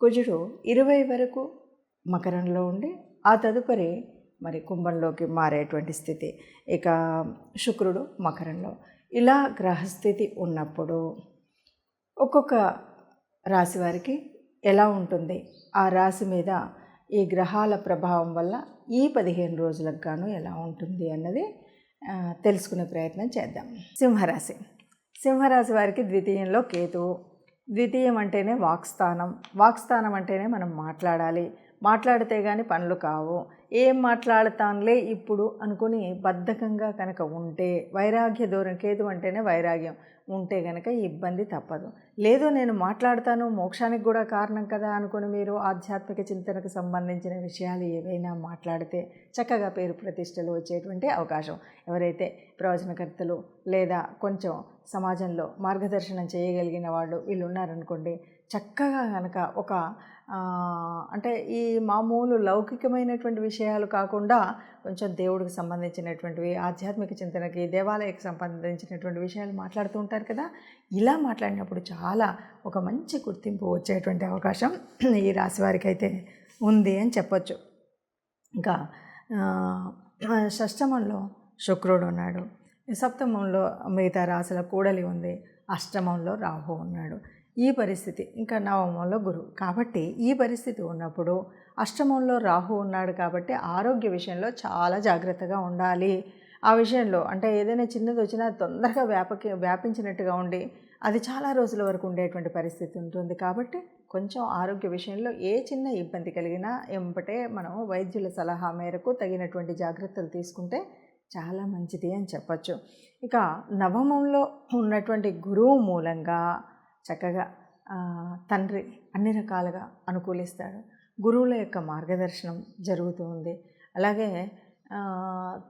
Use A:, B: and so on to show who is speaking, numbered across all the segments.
A: కుజుడు ఇరవై వరకు మకరంలో ఉండి ఆ తదుపరి మరి కుంభంలోకి మారేటువంటి స్థితి. ఇక శుక్రుడు మకరంలో. ఇలా గ్రహస్థితి ఉన్నప్పుడు ఒక్కొక్క రాశి వారికి ఎలా ఉంటుంది? ఆ రాశి మీద ఈ గ్రహాల ప్రభావం వల్ల ఈ పదిహేను రోజులకు గాను ఎలా ఉంటుంది అన్నది తెలుసుకునే ప్రయత్నం చేద్దాం. సింహరాశి. సింహరాశి వారికి ద్వితీయంలో కేతువు. ద్వితీయం అంటేనే వాక్స్థానం. వాక్స్థానం అంటేనే మనం మాట్లాడాలి. మాట్లాడితే కానీ పనులు కావు. ఏం మాట్లాడతానులే ఇప్పుడు అనుకుని బద్ధకంగా కనుక ఉంటే వైరాగ్య దూరం కేతు అంటేనే వైరాగ్యం. ఉంటే కనుక ఇబ్బంది తప్పదు. లేదు నేను మాట్లాడతాను మోక్షానికి కూడా కారణం కదా అనుకుని మీరు ఆధ్యాత్మిక చింతనకు సంబంధించిన విషయాలు ఏవైనా మాట్లాడితే చక్కగా పేరు ప్రతిష్టలు వచ్చేటువంటి అవకాశం. ఎవరైతే ప్రవచనకర్తలు లేదా కొంచెం సమాజంలో మార్గదర్శనం చేయగలిగిన వాళ్ళు వీళ్ళు ఉన్నారనుకోండి చక్కగా కనుక ఒక అంటే ఈ మామూలు లౌకికమైనటువంటి విషయాలు కాకుండా కొంచెం దేవుడికి సంబంధించినటువంటివి ఆధ్యాత్మిక చింతనకి దేవాలయకి సంబంధించినటువంటి విషయాలు మాట్లాడుతూ ఉంటారు కదా? ఇలా మాట్లాడినప్పుడు చాలా ఒక మంచి గుర్తింపు వచ్చేటువంటి అవకాశం ఈ రాశి వారికి అయితే ఉంది అని చెప్పొచ్చు. ఇంకా షష్టమంలో శుక్రుడు ఉన్నాడు. సప్తమంలో మిగతా రాశుల కూడలి ఉంది. అష్టమంలో రాహు ఉన్నాడు. ఈ పరిస్థితి. ఇంకా నవమంలో గురువు కాబట్టి ఈ పరిస్థితి ఉన్నప్పుడు అష్టమంలో రాహు ఉన్నాడు కాబట్టి ఆరోగ్య విషయంలో చాలా జాగ్రత్తగా ఉండాలి. ఆ విషయంలో అంటే ఏదైనా చిన్నది వచ్చినా తొందరగా వ్యాపకి వ్యాపించినట్టుగా ఉండి అది చాలా రోజుల వరకు ఉండేటువంటి పరిస్థితి ఉంటుంది. కాబట్టి కొంచెం ఆరోగ్య విషయంలో ఏ చిన్న ఇబ్బంది కలిగినా ఎంపటే మనం వైద్యుల సలహా మేరకు తగినటువంటి జాగ్రత్తలు తీసుకుంటే చాలా మంచిది అని చెప్పచ్చు. ఇక నవమంలో ఉన్నటువంటి గురువు మూలంగా చక్కగా తండ్రి అన్ని రకాలుగా అనుకూలిస్తాడు. గురువుల యొక్క మార్గదర్శనం జరుగుతూ ఉంది. అలాగే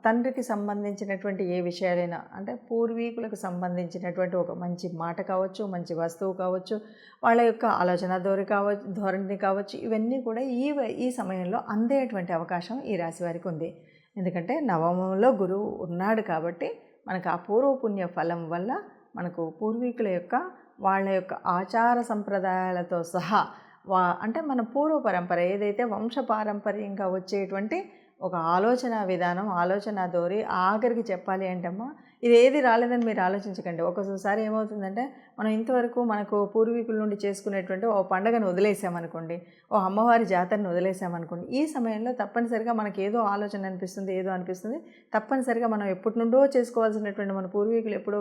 A: తండ్రికి సంబంధించినటువంటి ఏ విషయాలైనా అంటే పూర్వీకులకు సంబంధించినటువంటి ఒక మంచి మాట కావచ్చు మంచి వస్తువు కావచ్చు వాళ్ళ యొక్క ఆలోచన ధోరణి కావచ్చు ధోరణి కావచ్చు ఇవన్నీ కూడా ఈ ఈ సమయంలో అందేటువంటి అవకాశం ఈ రాశి వారికి ఉంది. ఎందుకంటే నవమంలో గురువు ఉన్నాడు కాబట్టి మనకు ఆ పూర్వపుణ్య ఫలం వల్ల మనకు పూర్వీకుల యొక్క వాళ్ళ యొక్క ఆచార సంప్రదాయాలతో సహా వా అంటే మన పూర్వ పరంపర ఏదైతే వంశ పారంపర్యంగా వచ్చేటువంటి ఒక ఆలోచన విధానం ఆలోచన ధోరి ఆఖరికి చెప్పాలి అంటమ్మా ఇది ఏది రాలేదని మీరు ఆలోచించకండి. ఒక్కొక్కసారి ఏమవుతుందంటే మనం ఇంతవరకు మనకు పూర్వీకుల నుండి చేసుకునేటువంటి ఓ పండగను వదిలేసామనుకోండి ఓ అమ్మవారి జాతరను వదిలేసామనుకోండి ఈ సమయంలో తప్పనిసరిగా మనకి ఏదో ఆలోచన అనిపిస్తుంది ఏదో అనిపిస్తుంది. తప్పనిసరిగా మనం ఎప్పటి నుండో చేసుకోవాల్సినటువంటి మన పూర్వీకులు ఎప్పుడో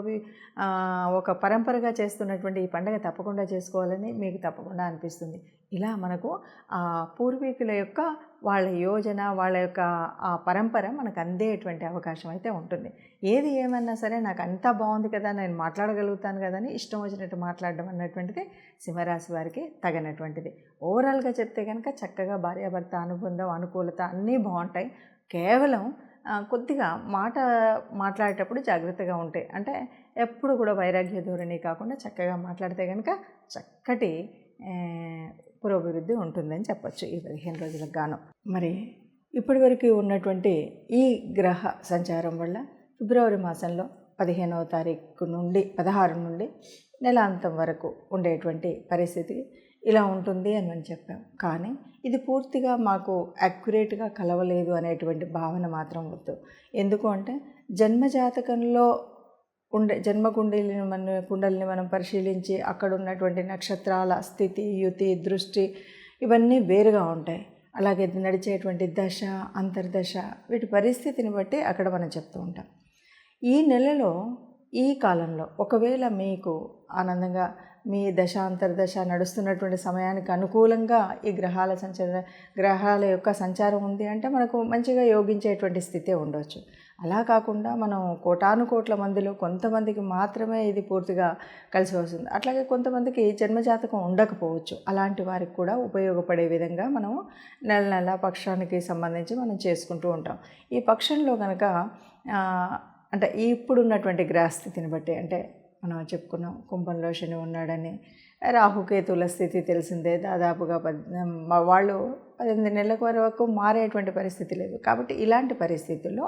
A: ఒక పరంపరగా చేస్తున్నటువంటి ఈ పండగ తప్పకుండా చేసుకోవాలని మీకు తప్పకుండా అనిపిస్తుంది. ఇలా మనకు ఆ పూర్వీకుల యొక్క వాళ్ళ యోజన వాళ్ళ యొక్క ఆ పరంపర మనకు అందేటువంటి అవకాశం అయితే ఉంటుంది. ఏది ఏమన్నా సరే నాకు అంతా బాగుంది కదా నేను మాట్లాడగలుగుతాను కదా అని ఇష్టం వచ్చినట్టు మాట్లాడడం అన్నటువంటిది సింహరాశి వారికి తగినటువంటిది. ఓవరాల్గా చెప్తే కనుక చక్కగా భార్యాభర్త అనుబంధం అనుకూలత అన్నీ బాగుంటాయి. కేవలం కొద్దిగా మాట మాట్లాడేటప్పుడు జాగ్రత్తగా ఉంటాయి అంటే ఎప్పుడు కూడా వైరాగ్య ధోరణి కాకుండా చక్కగా మాట్లాడితే కనుక చక్కటి పురోభివృద్ధి ఉంటుందని చెప్పొచ్చు ఈ పదిహేను రోజులకు గాను. మరి ఇప్పటివరకు ఉన్నటువంటి ఈ గ్రహ సంచారం వల్ల ఫిబ్రవరి మాసంలో పదిహేనవ తారీఖు నుండి పదహారు నుండి నెలాంతం వరకు ఉండేటువంటి పరిస్థితి ఇలా ఉంటుంది అని మనం చెప్పాం. కానీ ఇది పూర్తిగా మాకు అక్యురేట్గా కలవలేదు అనేటువంటి భావన మాత్రం వద్దు. ఎందుకు అంటే జన్మజాతకంలో ఉండే జన్మకుండలిని మన కుండలిని మనం పరిశీలించి అక్కడ ఉన్నటువంటి నక్షత్రాల స్థితి యుతి దృష్టి ఇవన్నీ వేరుగా ఉంటాయి. అలాగే నడిచేటువంటి దశ అంతర్దశ వీటి పరిస్థితిని బట్టి అక్కడ మనం చెప్తూ ఉంటాం. ఈ నెలలో ఈ కాలంలో ఒకవేళ మీకు ఆనందంగా మీ దశ నడుస్తున్నటువంటి సమయానికి అనుకూలంగా ఈ గ్రహాల సంచార గ్రహాల యొక్క సంచారం ఉంది అంటే మనకు మంచిగా యోగించేటువంటి స్థితే ఉండవచ్చు అలా కాకుండా మనం కోటాను కోట్ల మందిలో కొంతమందికి మాత్రమే ఇది పూర్తిగా కలిసి వస్తుంది. అట్లాగే కొంతమందికి జన్మజాతకం ఉండకపోవచ్చు. అలాంటి వారికి కూడా ఉపయోగపడే విధంగా మనం నెల నెల పక్షానికి సంబంధించి మనం చేసుకుంటూ ఉంటాం. ఈ పక్షంలో కనుక అంటే ఇప్పుడు ఉన్నటువంటి గ్రహస్థితిని బట్టి అంటే మనం చెప్పుకున్నాం కుంభంలో శని ఉన్నాడని రాహుకేతుల స్థితి తెలిసిందే దాదాపుగా పద్ వాళ్ళు పద్దెనిమిది నెలల వరకు మారేటువంటి పరిస్థితి లేదు. కాబట్టి ఇలాంటి పరిస్థితుల్లో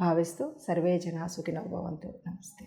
A: భావిస్తూ సర్వే జనా సుఖినో భవంతు. నమస్తే.